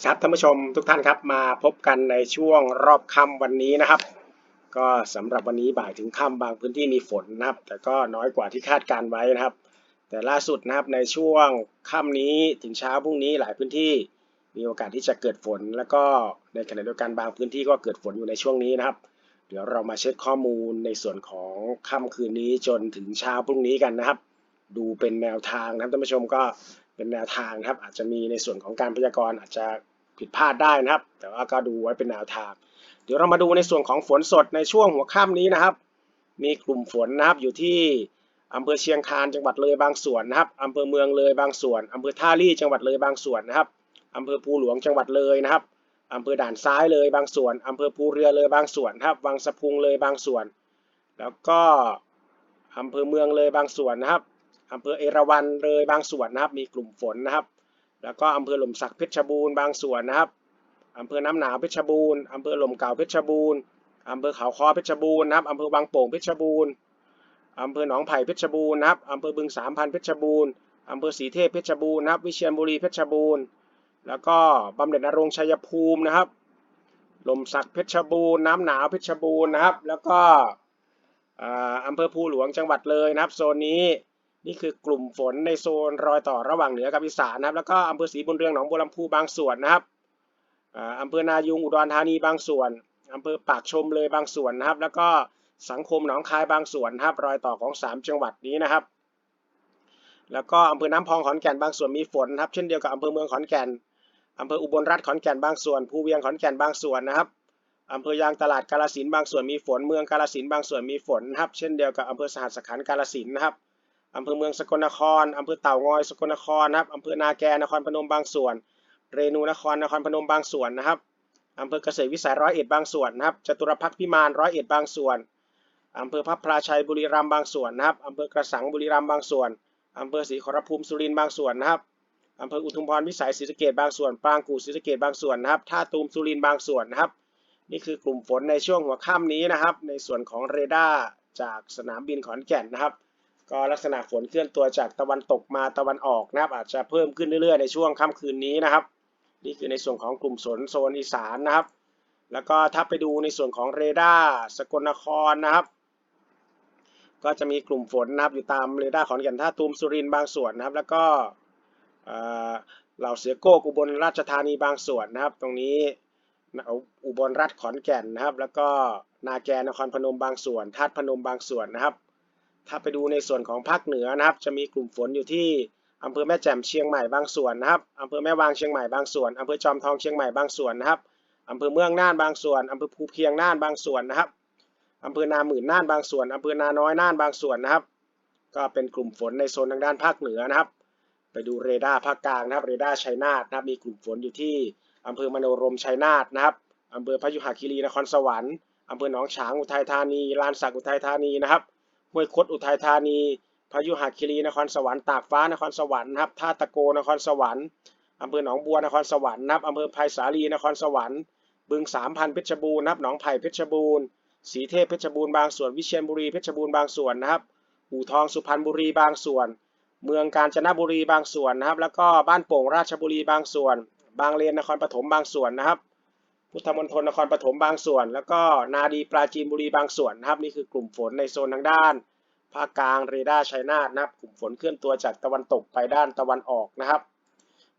ครับท่านผู้ชมทุกท่านครับมาพบกันในช่วงรอบค่ำวันนี้นะครับ ก็สำหรับวันนี้บ่ายถึงค่ำบางพื้นที่มีฝนนะครับ แต่ก็น้อยกว่าที่คาดการไว้นะครับ แต่ล่าสุดนะครับในช่วงค่ำนี้ถึงเช้าพรุ่งนี้หลายพื้นที่มีโอกาสที่จะเกิดฝน แล้วก็ในขณะเดียวกันบางพื้นที่ก็เกิดฝนอยู่ในช่วงนี้นะครับ เดี๋ยวเรามาเช็คข้อมูลในส่วนของค่ำคืนนี้จนถึงเช้าพรุ่งนี้กันนะครับ ดูเป็นแนวทางนะท่านผู้ชมก็เป็นแนวทางนะครับอาจจะมีในส่วนของการพยากรณ์อาจจะ ผิดพลาดได้นะครับ แต่ว่าก็ดูไว้เป็นแนวทาง เดี๋ยวเรามาดูในส่วนของฝนสดในช่วงหัวค่ำนี้นะครับ มีกลุ่มฝนนะครับอยู่ที่อำเภอเชียงคานจังหวัดเลยบางส่วนนะครับอำเภอเมืองเลยบางส่วนอำเภอท่าลี่จังหวัดเลยบางส่วนนะครับอำเภอภูหลวงจังหวัดเลยนะครับอำเภอด่านซ้ายเลยบางส่วนอำเภอภูเรือเลยบางส่วนครับ วังสะพุงเลยบางส่วน แล้วก็อำเภอเมืองเลยบางส่วนนะครับอำเภอเอราวัณเลยบางส่วนนะครับ มีกลุ่มฝนนะครับ แล้วก็อำเภอหล่มสักเพชรบูรณ์บางส่วนนะครับอำเภอน้ำหนาวเพชรบูรณ์อำเภอหล่มเก่าเพชรบูรณ์อำเภอเขาคอเพชรบูรณ์นะครับอำเภอวังโป่งเพชรบูรณ์อำเภอหนองไผ่เพชรบูรณ์นะครับอำเภอบึงสามพันเพชรบูรณ์อำเภอศรีเทพเพชรบูรณ์นะครับวิเชียรบุรีเพชรบูรณ์แล้วก็บำเหน็จนรงชัยภูมินะครับหล่มสักเพชรบูรณ์น้ำหนาวเพชรบูรณ์นะครับ แล้วก็อ่าอำเภอภูหลวงจังหวัดเลยนะครับโซนนี้ นี่คือกลุ่มฝนในโซนรอยต่อระหว่างเหนือกับอีสานนะครับ แล้วก็อำเภอศรีบุญเรืองหนองบัวลำพูบางส่วนนะครับอำเภอนายุงอุดรธานีบางส่วนอำเภอปากชมเลยบางส่วนนะครับ แล้วก็สังคมหนองคายบางส่วนนะครับรอยต่อของ 3 จังหวัดนี้นะครับ แล้วก็อำเภอน้ำพองขอนแก่นบางส่วนมีฝนนะครับ เช่นเดียวกับอำเภอเมืองขอนแก่นอำเภออุบลรัฐขอนแก่นบางส่วนภูเวียงขอนแก่นบางส่วนนะครับอำเภอยางตลาดกาลสินบางส่วนมีฝนเมืองกาลสินบางส่วนมีฝนนะครับ เช่นเดียวกับอำเภอสหัสขันกาลสินนะครับ อำเภอเมืองสกลนครอำเภอเต่างอยสกลนครนะครับอำเภอนาแกนครพนมบางส่วน เรนูนครนครพนมบางส่วนนะครับอำเภอเกษตรวิสัยร้อยเอ็ดบางส่วนนะครับจตุรพักษ์พิมานร้อยเอ็ดบางส่วนอำเภอพับพราชัยบุรีรัมย์บางส่วนนะครับอำเภอกระสังบุรีรัมย์บางส่วนอำเภอศรีขอรภูมิสุรินทร์บางส่วนนะครับอำเภออุทุมพรวิสัยศรีสะเกดบางส่วนปรางกู่ศรีสะเกดบางส่วนนะครับท่าตูมสุรินทร์บางส่วนนะครับ นี่คือกลุ่มฝนในช่วงหัวค่ำนี้นะครับ ในส่วนของเรดาร์จากสนามบินขอนแก่นนะครับ ก็ลักษณะฝนเคลื่อนตัวจากตะวันตกมาตะวันออกนะครับ อาจจะเพิ่มขึ้นเรื่อยๆในช่วงค่ำคืนนี้นะครับ นี่คือในส่วนของกลุ่มฝนโซนอีสานนะครับ แล้วก็ถ้าไปดูในส่วนของเรดาร์สกลนครนะครับ ก็จะมีกลุ่มฝนนะครับอยู่ตามเรดาร์ขอนแก่นท่าตูมสุรินทร์บางส่วนนะครับ แล้วก็เหล่าเสือโก้อุบลราชธานีบางส่วนนะครับ ตรงนี้อุบลรัฐขอนแก่นนะครับ แล้วก็นาแกนครพนมบางส่วนธาตุพนมบางส่วนนะครับ ถ้าไปดูในส่วนของภาคเหนือนะครับ จะมีกลุ่มฝนอยู่ที่อำเภอแม่แจ่มเชียงใหม่บางส่วนนะครับอำเภอแม่วางเชียงใหม่บางส่วนอำเภอจอมทองเชียงใหม่บางส่วนนะครับอำเภอเมืองน่านบางส่วนอำเภอภูเพียงน่านบางส่วนนะครับอำเภอนาหมื่นน่านบางส่วนอำเภอนาน้อยน่านบางส่วนนะครับ ก็เป็นกลุ่มฝนในโซนทางด้านภาคเหนือนะครับ ไปดูเรดาร์ภาคกลางนะครับ เรดาร์ชัยนาทนะครับ มีกลุ่มฝนอยู่ที่อำเภอมโนรมชัยนาทนะครับอำเภอพยุหคีรีนครสวรรค์อำเภอหนองฉางอุทัยธานีลานสักอุทัยธานีนะครับ ห้วยคดอุทัยธานี พายุหคีรีนครสวรรค์ตากฟ้านครสวรรค์นะครับท่าตะโกนครสวรรค์อำเภอหนองบัวนครสวรรค์นะครับอำเภอไผ่สาลีนครสวรรค์บึงสามพันเพชรบูรณ์นับหนองไผ่เพชรบูรณ์สีเทพเพชรบูรณ์บางส่วนวิเชียรบุรีเพชรบูรณ์บางส่วนนะครับอู่ทองสุพรรณบุรีบางส่วน เมืองกาญจนบุรีบางส่วนนะครับ แล้วก็บ้านโป่งราชบุรีบางส่วน บางเลนนครปฐมบางส่วนนะครับ พุทธมณฑลนครปฐมบางส่วน แล้วก็นาดีปราจีนบุรีบางส่วนนะครับนี่คือกลุ่มฝนในโซนทางด้านภาคกลางเรดาร์ชัยนาทนะครับกลุ่มฝนเคลื่อนตัวจากตะวันตกไปด้านตะวันออกนะครับ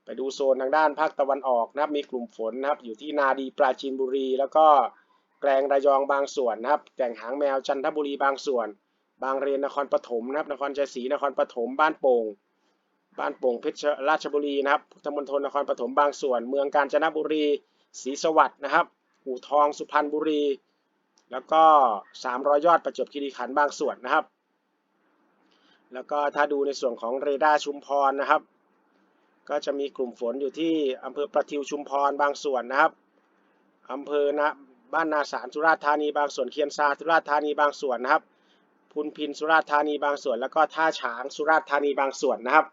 ไปดูโซนทางด้านภาคตะวันออกนะครับมีกลุ่มฝนนะครับอยู่ที่นาดีปราจีนบุรี แล้วก็แกลงระยองบางส่วนนะครับแก่งหางแมวจันทบุรีบางส่วน บางเรนนครปฐมนะครับนครชัยศรีนครปฐมบ้านโป่งบ้านโป่งเพชรราชบุรีนะครับพุทธมณฑลนครปฐมบางส่วน เมืองกาญจนบุรี ศรีสวัสดิ์นะครับ อู่ทองสุพรรณบุรี แล้วก็ 300 ยอดประจวบคีรีขันธ์บางส่วนนะครับ แล้วก็ถ้าดูในส่วนของเรดาร์ชุมพรนะครับ ก็จะมีกลุ่มฝนอยู่ที่อำเภอประทิวชุมพรบางส่วนนะครับอำเภอนะบ้านนาสารสุราษฎร์ธานีบางส่วนเคียนซาสุราษฎร์ธานีบางส่วนนะครับพุนพินสุราษฎร์ธานีบางส่วน แล้วก็ท่าฉางสุราษฎร์ธานีบางส่วนนะครับ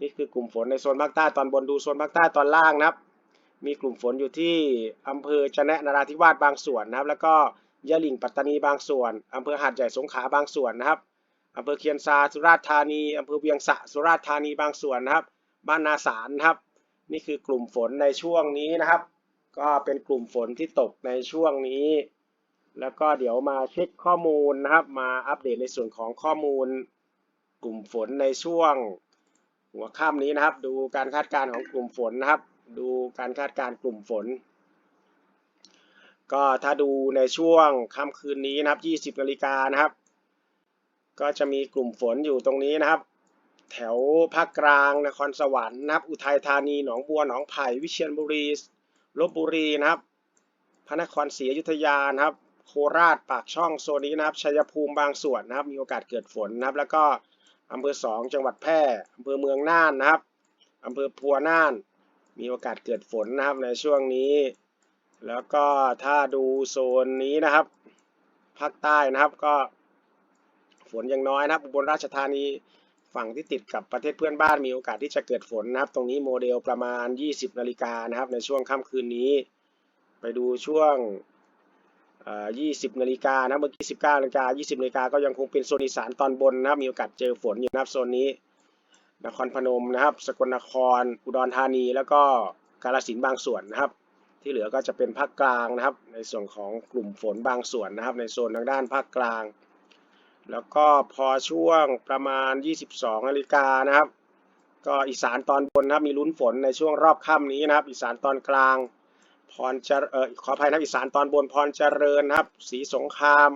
นี่คือกลุ่มฝนในโซนภาคใต้ตอนบนดูโซนภาคใต้ตอนล่างนะครับ มีกลุ่มฝนอยู่ที่อำเภอจะแนะนราธิวาสบางส่วนนะครับ แล้วก็ยะหลิ่งปัตตานีบางส่วนอำเภอหาดใหญ่สงขลาบางส่วนนะครับอำเภอเคียนซาสุราษฎร์ธานีอำเภอเวียงสะสุราษฎร์ธานีบางส่วนนะครับ บ้านนาสารนะครับ นี่คือกลุ่มฝนในช่วงนี้นะครับ ก็เป็นกลุ่มฝนที่ตกในช่วงนี้ แล้วก็เดี๋ยวมาเช็คข้อมูลนะครับ มาอัปเดตในส่วนของข้อมูล กลุ่มฝนในช่วง หัวค่ำนี้นะครับ ดูการคาดการณ์ของกลุ่มฝนนะครับ ดูการคาดการณ์กลุ่มฝน ก็ถ้าดูในช่วงค่ำคืนนี้นะครับ20นาฬิกานะครับ ก็จะมีกลุ่มฝนอยู่ตรงนี้นะครับ แถวภาคกลางนครสวรรค์นะครับ อุทัยธานีหนองบัวหนองไผ่วิเชียรบุรีลบบุรีนะครับ พระนครศรีอยุธยานะครับ โคราชปากช่องโซนนี้นะครับชัยภูมิบางส่วนนะครับ มีโอกาสเกิดฝนนะครับ แล้วก็อำเภอสองจังหวัดแพร่อำเภอเมืองน่านนะครับอำเภอพัวน่าน มีโอกาสเกิดฝนนะครับในช่วงนี้ แล้วก็ถ้าดูโซนนี้นะครับ ภาคใต้นะครับก็ฝนยังน้อยนะครับอุบลราชธานีฝั่งที่ติดกับประเทศเพื่อนบ้านมีโอกาสที่จะเกิดฝนนะครับ ตรงนี้โมเดลประมาณ 20 นาฬิกานะครับ ในช่วงค่ำคืนนี้ ไปดูช่วง 20 นาฬิกานะเมื่อกี้ 19 นาฬิกา 20 นาฬิกาก็ยังคงเป็นโซนอีสานตอนบนนะครับ มีโอกาสเจอฝนอยู่นะครับโซนนี้ นครพนมนะครับ สกลนคร อุดรธานี แล้วก็กาฬสินธุ์บางส่วนนะครับ ที่เหลือก็จะเป็นภาคกลางนะครับ ในส่วนของกลุ่มฝนบางส่วนนะครับ ในโซนทางด้านภาคกลาง แล้วก็พอช่วงประมาณ 22นาฬิกานะครับ ก็อีสานตอนบนนะครับมีลุ้นฝนในช่วงรอบค่ำนี้นะครับ อีสานตอนกลางพรเจรเออขออภัยนะอีสานตอนบนพรเจริญนะครับ สีสงคราม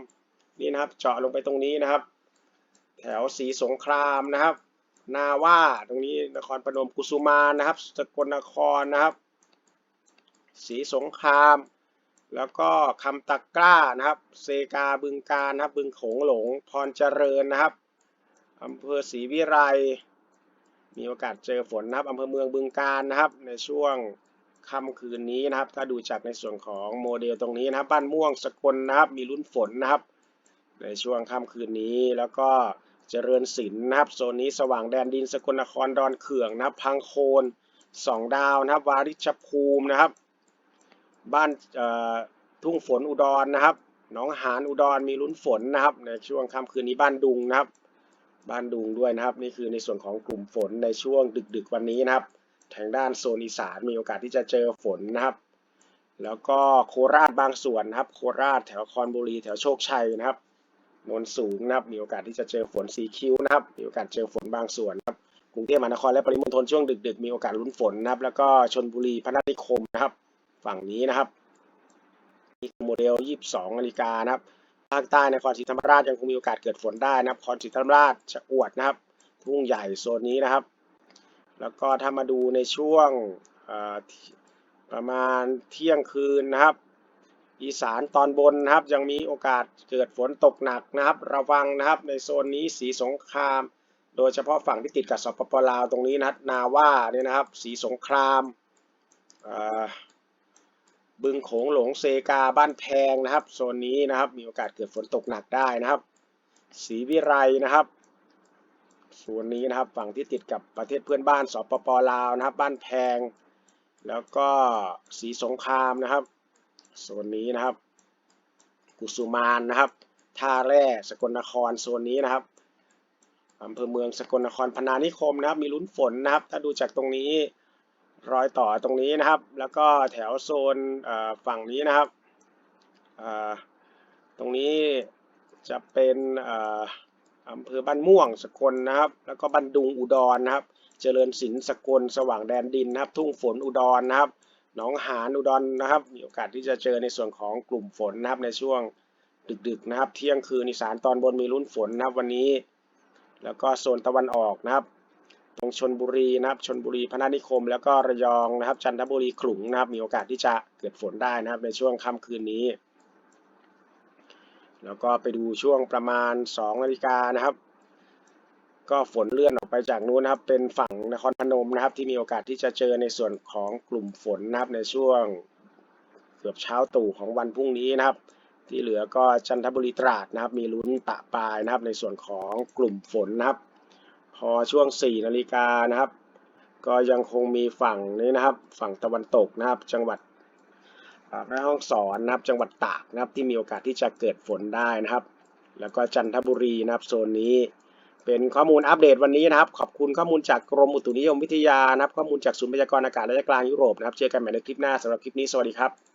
นี่นะครับ เจาะลงไปตรงนี้นะครับ แถวสีสงครามนะครับ นาว่าตรงนี้นครพนมกุสุมานะครับ สกลนครนะครับสีสงคราม แล้วก็คำตะกร้านะครับ เซกาบึงการนะครับ บึงโขงหลงพรเจริญนะครับอำเภอศรีวิไลมีโอกาสเจอฝนนะครับอำเภอเมืองบึงการนะครับ ในช่วงค่ำคืนนี้นะครับ ถ้าดูจากในส่วนของโมเดลตรงนี้นะครับ บ้านม่วงสกลนะครับ มีลุ้นฝนนะครับ ในช่วงค่ำคืนนี้แล้วก็ เจริญศิลป์นะครับโซนนี้สว่างแดนดินสกลนครดอนเขื่องนะครับพังโคนสองดาวนะครับ วาริชภูมินะครับ บ้านทุ่งฝนอุดรนะครับหนองหานอุดรมีลุ้นฝนนะครับในช่วงค่ำคืนนี้บ้านดุงนะครับ บ้านดุงด้วยนะครับ นี่คือในส่วนของกลุ่มฝนในช่วงดึก ๆ วันนี้นะครับทางด้านโซนอีสานมีโอกาสที่จะเจอฝนนะครับ แล้วก็โคราชบางส่วนนะครับ โคราชแถวคอนบุรีแถวโชคชัยนะครับ โนนสูงนะครับ มีโอกาสที่จะเจอฝนสีคิ้วนะครับ มีโอกาสเจอฝนบางส่วนนะครับ กรุงเทพมหานครและปริมณฑลช่วงดึก ๆ มีโอกาสลุ้นฝนนะครับ แล้วก็ชนบุรีพนัสนิคมนะครับ ฝั่งนี้นะครับนี่คือโมเดล 22นาฬิกานะครับ ภาคใต้นครศรีธรรมราชยังคงมีโอกาสเกิดฝนได้นะครับนครศรีธรรมราชชะอวดนะครับ ทุ่งใหญ่โซนนี้นะครับ แล้วก็ถ้ามาดูในช่วงประมาณเที่ยงคืนนะครับ อีสานตอนบนนะครับยังมีโอกาสเกิดฝนตกหนักนะครับ ระวังนะครับในโซนนี้สีสงคราม โดยเฉพาะฝั่งที่ติดกับสปปลาวตรงนี้นะนาว่าเนี่ยนะครับ สีสงครามบึงโขงหลงเซกาบ้านแพงนะครับโซนนี้นะครับมีโอกาสเกิดฝนตกหนักได้นะครับสีวิไลนะครับส่วนนี้นะครับฝั่งที่ติดกับประเทศเพื่อนบ้านสปปลาวนะครับ บ้านแพง แล้วก็สีสงครามนะครับ โซนนี้นะครับกุสุมานนะครับท่าแร่สกลนครโซนนี้นะครับอำเภอเมืองสกลนครพนานิคมนะครับ มีลุ้นฝนนะครับ ถ้าดูจากตรงนี้รอยต่อตรงนี้นะครับ แล้วก็แถวโซนฝั่งนี้นะครับตรงนี้จะเป็นเอ่ออำเภอบ้านม่วงสกลนะครับ แล้วก็บ้านดุงอุดรนะครับ เจริญศิลป์สกลสว่างแดนดินนะครับ ทุ่งฝนอุดรนะครับ หนองหานอุดรนะครับ มีโอกาสที่จะเจอในส่วนของกลุ่มฝนนะครับในช่วงดึกๆนะครับ เที่ยงคืนอีสานตอนบนมีลุ้นฝนนะครับวันนี้ แล้วก็โซนตะวันออกนะครับตรงชนบุรีนะครับชนบุรีพนัสนิคม แล้วก็ระยองนะครับ จันทบุรีขลุงนะครับ มีโอกาสที่จะเกิดฝนได้นะครับ ในช่วงค่ำคืนนี้ แล้วก็ไปดูช่วงประมาณ2นาฬิกานะครับ ก็ฝนเลื่อนออกไปจากนู้นนะครับ เป็นฝั่งนครพนมนะครับ ที่มีโอกาสที่จะเจอในส่วนของกลุ่มฝนนะครับในช่วงเกือบเช้าตู่ของวันพรุ่งนี้นะครับ ที่เหลือก็จันทบุรีตราดนะครับ มีลุ้นปะปลายนะครับ ในส่วนของกลุ่มฝนนะครับ พอช่วง 4 นาฬิกานะครับ ก็ยังคงมีฝั่งนี้นะครับ ฝั่งตะวันตกนะครับ จังหวัดแม่ฮ่องสอนนะครับ จังหวัดตากนะครับ ที่มีโอกาสที่จะเกิดฝนได้นะครับ แล้วก็จันทบุรีนะครับโซนนี้ เป็นข้อมูลอัปเดตวันนี้นะครับ ขอบคุณข้อมูลจากกรมอุตุนิยมวิทยานะครับ ข้อมูลจากศูนย์พยากรณ์อากาศระยะกลางยุโรปนะครับ เจอกันใหม่ในคลิปหน้าสำหรับคลิปนี้ สวัสดีครับ